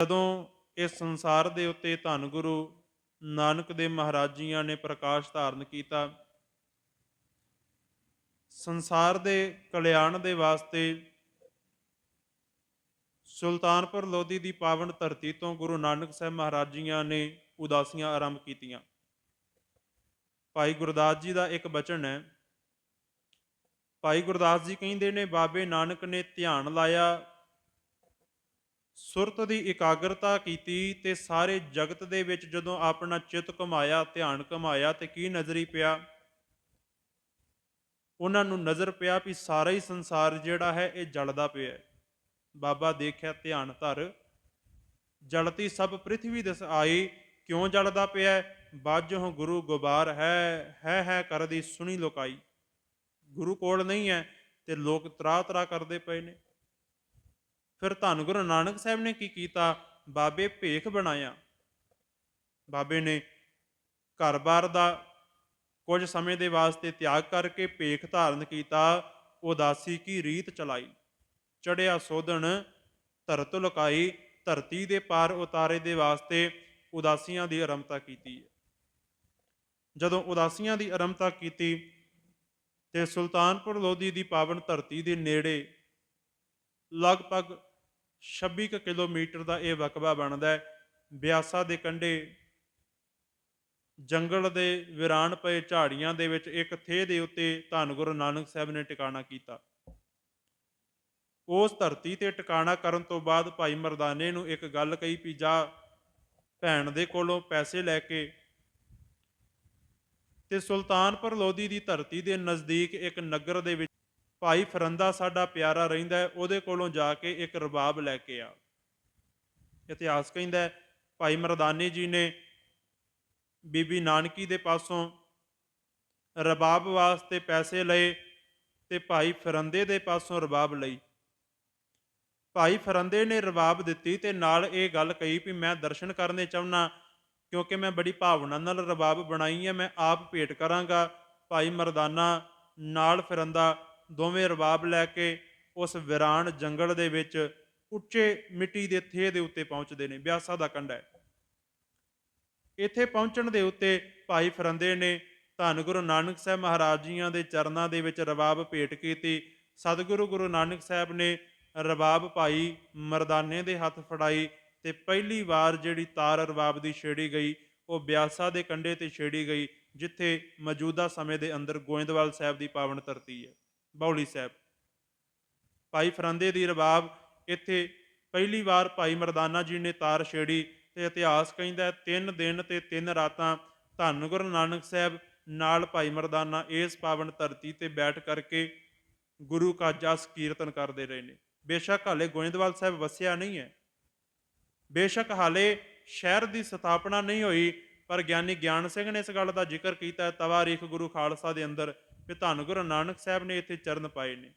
ਜਦੋਂ ਇਸ ਸੰਸਾਰ ਦੇ ਉੱਤੇ ਧੰਨ ਗੁਰੂ ਨਾਨਕ ਦੇ ਮਹਾਰਾਜ ਜੀਆਂ ਨੇ ਪ੍ਰਕਾਸ਼ ਧਾਰਨ ਕੀਤਾ, ਸੰਸਾਰ ਦੇ ਕਲਿਆਣ ਦੇ ਵਾਸਤੇ ਸੁਲਤਾਨਪੁਰ ਲੋਧੀ ਦੀ ਪਾਵਨ ਧਰਤੀ ਤੋਂ ਗੁਰੂ ਨਾਨਕ ਸਾਹਿਬ ਮਹਾਰਾਜ ਜੀਆਂ ਨੇ ਉਦਾਸੀਆਂ ਆਰੰਭ ਕੀਤੀਆਂ। ਭਾਈ ਗੁਰਦਾਸ ਜੀ ਦਾ ਇੱਕ ਬਚਨ ਹੈ, ਭਾਈ ਗੁਰਦਾਸ ਜੀ ਕਹਿੰਦੇ ਨੇ, ਬਾਬੇ ਨਾਨਕ ਨੇ ਧਿਆਨ ਲਾਇਆ ਸੁਰਤ ਦੀ ਇਕਾਗਰਤਾ ਕੀਤੀ ਤੇ ਸਾਰੇ ਜਗਤ ਦੇ ਵਿੱਚ ਜਦੋਂ ਆਪਣਾ ਚਿੱਤ ਘੁਮਾਇਆ, ਧਿਆਨ ਘੁਮਾਇਆ ਤੇ ਕੀ ਨਜ਼ਰੀ ਪਿਆ? ਉਹਨਾਂ ਨੂੰ ਨਜ਼ਰ ਪਿਆ ਵੀ ਸਾਰਾ ਹੀ ਸੰਸਾਰ ਜਿਹੜਾ ਹੈ ਇਹ ਜਲਦਾ ਪਿਆ ਹੈ। ਬਾਬਾ ਦੇਖਿਆ ਧਿਆਨ ਧਰ, ਜਲਤੀ ਸਭ ਪ੍ਰਿਥਵੀ ਦਿਸ ਆਈ, ਕਿਉਂ ਜਲਦਾ ਪਿਆ ਹੈ? ਬਾਝੋਂ ਗੁਰੂ ਗੁਬਾਰ ਹੈ ਹੈ ਹੈ ਕਰਦੀ ਸੁਣੀ ਲੋਕਾਈ। ਗੁਰੂ ਕੋਲ ਨਹੀਂ ਹੈ ਤੇ ਲੋਕ ਤਰਾ ਤਰਾ ਕਰਦੇ ਪਏ ਨੇ। ਫਿਰ ਧੰਨ ਗੁਰੂ ਨਾਨਕ ਸਾਹਿਬ ਨੇ ਕੀ ਕੀਤਾ? ਬਾਬੇ ਭੇਖ ਬਣਾਇਆ। ਬਾਬੇ ਨੇ ਘਰ-ਬਾਰ ਦਾ ਕੁਝ ਸਮੇਂ ਦੇ ਵਾਸਤੇ ਤਿਆਗ ਕਰਕੇ ਭੇਖ ਧਾਰਨ ਕੀਤਾ। ਉਦਾਸੀ ਕੀ ਰੀਤ ਚਲਾਈ। ਚੜਿਆ ਸੋਧਣ, ਧਰਤ ਲੁਕਾਈ, ਧਰਤੀ ਦੇ ਪਾਰ ਉਤਾਰੇ ਦੇ ਵਾਸਤੇ ਉਦਾਸੀਆਂ ਦੀ ਆਰੰਭਤਾ ਕੀਤੀ। ਹੈ ਜਦੋਂ ਉਦਾਸੀਆਂ ਦੀ ਆਰੰਭਤਾ ਕੀਤੀ, ਤੇ ਸੁਲਤਾਨਪੁਰ ਲੋਧੀ ਦੀ ਪਾਵਨ ਧਰਤੀ ਦੇ ਨੇੜੇ ਲਗਭਗ 26 ਕੁ ਕਿਲੋਮੀਟਰ ਦਾ ਇਹ ਵਕਬਾ ਬਣਦਾ ਹੈ। ਬਿਆਸਾ ਦੇ ਕੰਢੇ ਜੰਗਲ ਦੇ ਵਿਰਾਨ ਪਏ ਝਾੜੀਆਂ ਦੇ ਵਿੱਚ ਇੱਕ ਥੇ ਦੇ ਉੱਤੇ ਧੰਨ ਗੁਰੂ ਨਾਨਕ ਸਾਹਿਬ ਨੇ ਟਿਕਾਣਾ ਕੀਤਾ। ਉਸ ਧਰਤੀ ਤੇ ਟਿਕਾਣਾ ਕਰਨ ਤੋਂ ਬਾਅਦ ਭਾਈ ਮਰਦਾਨੇ ਨੂੰ ਇੱਕ ਗੱਲ ਕਹੀ ਵੀ ਜਾ ਭੈਣ ਦੇ ਕੋਲੋਂ ਪੈਸੇ ਲੈ ਕੇ ਤੇ ਸੁਲਤਾਨਪੁਰ ਲੋਧੀ ਦੀ ਧਰਤੀ ਦੇ ਨਜ਼ਦੀਕ ਇੱਕ ਨਗਰ ਦੇ ਵਿੱਚ ਭਾਈ ਫਰੰਦਾ ਸਾਡਾ ਪਿਆਰਾ ਰਹਿੰਦਾ ਉਹਦੇ ਕੋਲੋਂ ਜਾ ਕੇ ਇੱਕ ਰਬਾਬ ਲੈ ਕੇ ਆ। ਇਤਿਹਾਸ ਕਹਿੰਦਾ ਭਾਈ ਮਰਦਾਨੇ ਜੀ ਨੇ ਬੀਬੀ ਨਾਨਕੀ ਦੇ ਪਾਸੋਂ ਰਬਾਬ ਵਾਸਤੇ ਪੈਸੇ ਲਏ ਤੇ ਭਾਈ ਫਰੰਦੇ ਦੇ ਪਾਸੋਂ ਰਬਾਬ ਲਈ। ਭਾਈ ਫਰੰਦੇ ਨੇ ਰਬਾਬ ਦਿੱਤੀ ਤੇ ਨਾਲ ਇਹ ਗੱਲ ਕਹੀ ਵੀ ਮੈਂ ਦਰਸ਼ਨ ਕਰਨੇ ਚਾਹੁੰਨਾ, ਕਿਉਂਕਿ ਮੈਂ ਬੜੀ ਭਾਵਨਾ ਨਾਲ ਰਬਾਬ ਬਣਾਈ ਹੈ, ਮੈਂ ਆਪ ਭੇਟ ਕਰਾਂਗਾ। ਭਾਈ ਮਰਦਾਨਾ ਨਾਲ ਫਿਰੰਦਾ ਦੋਵੇਂ ਰਬਾਬ ਲੈ ਕੇ ਉਸ ਵਿਰਾਨ ਜੰਗਲ ਦੇ ਵਿੱਚ ਉੱਚੇ ਮਿੱਟੀ ਦੇ ਥੇ ਦੇ ਉੱਤੇ ਪਹੁੰਚਦੇ ਨੇ, ਬਿਆਸਾ ਦਾ ਕੰਢਾ ਹੈ। ਇੱਥੇ ਪਹੁੰਚਣ ਦੇ ਉੱਤੇ ਭਾਈ ਫਰੰਦੇ ਨੇ ਧੰਨ ਗੁਰੂ ਨਾਨਕ ਸਾਹਿਬ ਮਹਾਰਾਜ ਜੀਆਂ ਦੇ ਚਰਨਾਂ ਦੇ ਵਿੱਚ ਰਬਾਬ ਭੇਟ ਕੀਤੀ। ਸਤਿਗੁਰੂ ਗੁਰੂ ਨਾਨਕ ਸਾਹਿਬ ਨੇ ਰਬਾਬ ਭਾਈ ਮਰਦਾਨੇ ਦੇ ਹੱਥ ਫੜਾਈ ਤੇ ਪਹਿਲੀ ਵਾਰ ਜਿਹੜੀ ਤਾਰ ਰਬਾਬ ਦੀ ਛੇੜੀ ਗਈ, ਉਹ ਬਿਆਸਾ ਦੇ ਕੰਢੇ ਤੇ ਛੇੜੀ ਗਈ, ਜਿੱਥੇ ਮੌਜੂਦਾ ਸਮੇਂ ਦੇ ਅੰਦਰ ਗੋਇੰਦਵਾਲ ਸਾਹਿਬ ਦੀ ਪਾਵਨ ਧਰਤੀ ਹੈ। ਬੌਲੀ ਸਾਹਿਬ। ਭਾਈ ਫਰੰਦੇ ਦੀ ਰਬਾਬ ਇੱਥੇ ਪਹਿਲੀ ਵਾਰ ਭਾਈ ਮਰਦਾਨਾ ਜੀ ਨੇ ਤਾਰ ਛੇੜੀ ਤੇ ਇਤਿਹਾਸ ਕਹਿੰਦਾ ਤਿੰਨ ਦਿਨ ਤੇ ਤਿੰਨ ਰਾਤਾਂ ਧੰਨ ਗੁਰੂ ਨਾਨਕ ਸਾਹਿਬ ਨਾਲ ਭਾਈ ਮਰਦਾਨਾ ਇਸ ਪਾਵਨ ਧਰਤੀ ਤੇ ਬੈਠ ਕਰਕੇ ਗੁਰੂ ਕਾ ਜਸ ਕੀਰਤਨ ਕਰਦੇ ਰਹੇ ਨੇ। ਬੇਸ਼ੱਕ ਹਾਲੇ ਗੋਇੰਦਵਾਲ ਸਾਹਿਬ ਵਸਿਆ ਨਹੀਂ ਹੈ। ਬੇਸ਼ੱਕ ਹਾਲੇ ਸ਼ਹਿਰ ਦੀ ਸਥਾਪਨਾ ਨਹੀਂ ਹੋਈ, ਪਰ ਗਿਆਨੀ ਗਿਆਨ ਸਿੰਘ ਨੇ ਇਸ ਗੱਲ ਦਾ ਜ਼ਿਕਰ ਕੀਤਾ ਹੈ, ਤਵਾਰੀਖ ਗੁਰੂ ਖਾਲਸਾ ਦੇ ਅੰਦਰ ਕਿ ਧੰਨ ਗੁਰੂ ਨਾਨਕ ਸਾਹਿਬ ਨੇ ਇੱਥੇ ਚਰਨ ਪਾਏ ਨੇ।